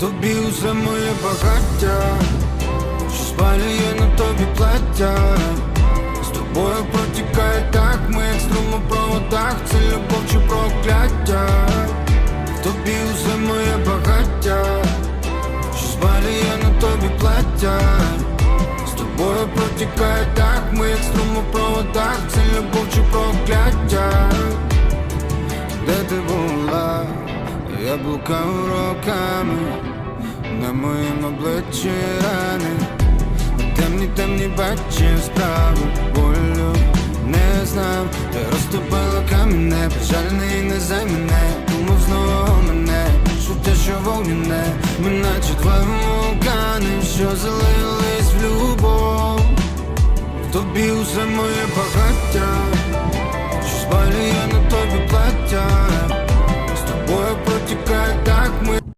тобі усе моє багаття, що спалює на тобі плаття. З тобою протікає так, ми як струм у проводах, це любов чи прокляття. Тобі усе моє багаття, що спалює на тобі плаття. З тобою протікає так, ми як струм у проводах, це любов чи прокляття. Де ти була? Я блукав роками на моїм обличчі рани. Темні, темні бачі справи болю не знав, ти розтопила камінне, і не мене Думав знову мене, що те, що вогняне Ми наче два вулкани, що залились в любов. В тобі усе моє багаття